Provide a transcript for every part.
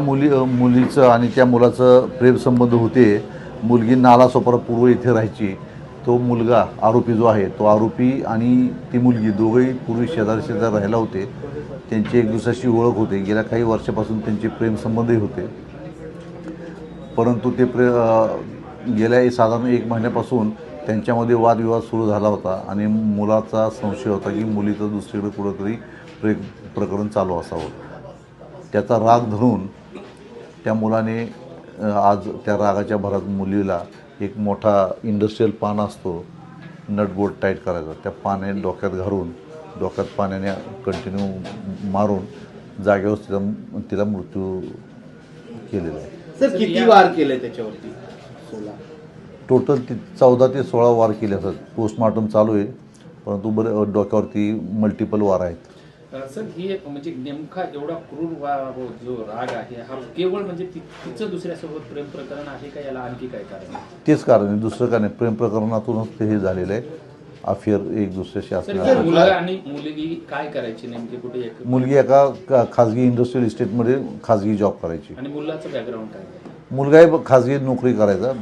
मुली मुलीचं आणि त्या मुलाचं प्रेमसंबंध होते. मुलगी नालासोपारा पूर्व येथे राहायची. तो मुलगा आरोपी जो आहे तो आरोपी आणि ती मुलगी दोघंही पूर्वी शेजार शेजार राहिला होते. त्यांची एक दुसऱ्याशी ओळख होते. गेल्या काही वर्षापासून त्यांचे प्रेमसंबंधही होते. परंतु ते प्रे गेल्या साधारण एक महिन्यापासून त्यांच्यामध्ये वादविवाद सुरू झाला होता आणि मुलाचा संशय होता की मुलीचं दुसरीकडे कुठंतरी प्रे प्रकरण चालू असावं. त्याचा राग धरून त्या मुलाने आज त्या रागाच्या भरात मुलीला एक मोठा इंडस्ट्रीयल पान असतो नटबोट टाईट करायचा. त्या पाने डोक्यात घालून डोक्यात पाण्याने कंटिन्यू मारून जागेवर तिला तिला मृत्यू केलेला आहे. सर किती वार केले त्याच्यावरती? सोळा टोटल ती चौदा ते सोळा वार केले असतात. पोस्टमॉर्टम चालू आहे परंतु बरे डोक्यावरती मल्टिपल वार आहेत. सर ही एक म्हणजे नेमका एवढा क्रूर जो राग आहे हा केवळ म्हणजे ति- तिचं दुसऱ्यासोबत प्रेम प्रकरण आहे का? याला आणखी काय कारण? तेच कारण आहे. दुसरं काय नाही प्रेम प्रकरणातूनच ते हे झालेलं आहे. अफेअर एक दुसऱ्याशी सर असणार. मुलं आणि मुलगी काय करायची नेमकी? कुठे एक मुलगी एका का- खाजगी इंडस्ट्रियल इस्टेटमध्ये खाजगी जॉब करायची. आणि मुलाचं बॅकग्राऊंड काय? आहे? मुलगाही ब- खाजगी नोकरी करायचा.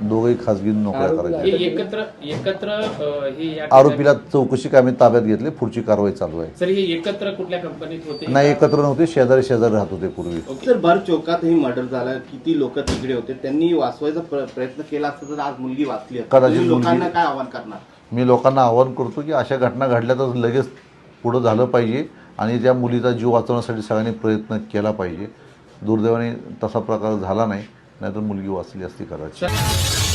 दोघंही खाजगी नोकऱ्या हे करायच्या एकत्र एकत्र अ, हे या आरोपीला चौकशी कामे ताब्यात घेतली पुढची कारवाई चालू आहे. सर हे एकत्र कुठल्या कंपनीत होते? नाही एकत्र नव्हते शेजारी शेजारी राहत होते पूर्वी. सर भर चौकातही मर्डर झाला किती लोक तिकडे होते त्यांनी वाचवायचा प्र- प्रयत्न केला असता तर आज मुलगी वाचली असती. कदाचित लोकांना काय आव्हान करणार? मी लोकांना आवाहन करतो की अशा घटना घडल्या तर लगेच पुढं झालं पाहिजे आणि त्या मुलीचा जीव वाचवण्यासाठी सगळ्यांनी प्रयत्न केला पाहिजे. दुर्दैवाने तसा प्रकार झाला नाही. नाहीतर मुलगी वाचली असती कदाचित